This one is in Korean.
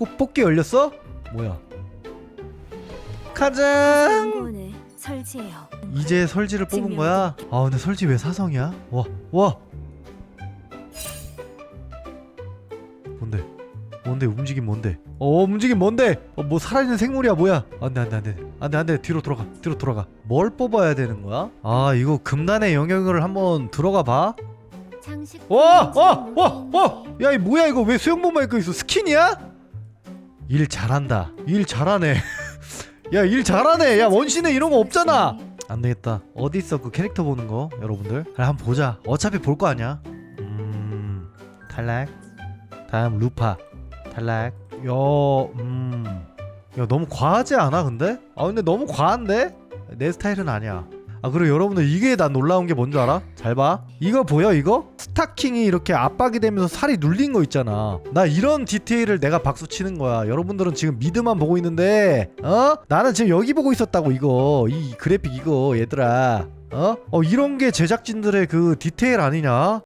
꼭 뽑기 열렸어? 뭐야 가장 연구원을 설치해요. 이제 설지를 뽑은 거야? 아 근데 설지 왜 사성이야? 와 와. 뭔데? 뭔데 움직임 뭔데? 어 움직임 뭔데? 어, 뭐 살아있는 생물이야 뭐야? 안돼 안돼 안돼 안돼 안돼 뒤로 돌아가 뒤로 돌아가. 뭘 뽑아야 되는 거야? 아 이거 금단의 영역을 한번 들어가 봐. 장식. 와! 와! 와! 와! 야, 이 뭐야 이거 왜 수영복만 입고 있어? 스킨이야? 일 잘한다. 일 잘하네. 야, 일 잘하네. 야, 원신에 이런 거 없잖아. 안 되겠다. 어디 있어 그 캐릭터 보는 거, 여러분들? 그래 한번 보자. 어차피 볼 거 아니야. 음. 탈락. 다음 루파. 탈락. 야, 음. 야, 너무 과하지 않아 근데? 아, 근데 너무 과한데? 내 스타일은 아니야. 아 그리고 여러분들 이게 난 놀라운 게 뭔지 알아? 잘 봐. 이거 보여 이거? 스타킹이 이렇게 압박이 되면서 살이 눌린 거 있잖아. 나 이런 디테일을 내가 박수 치는 거야. 여러분들은 지금 미드만 보고 있는데, 어? 나는 지금 여기 보고 있었다고 이거 이 그래픽 이거 얘들아. 어? 어 이런 게 제작진들의 그 디테일 아니냐?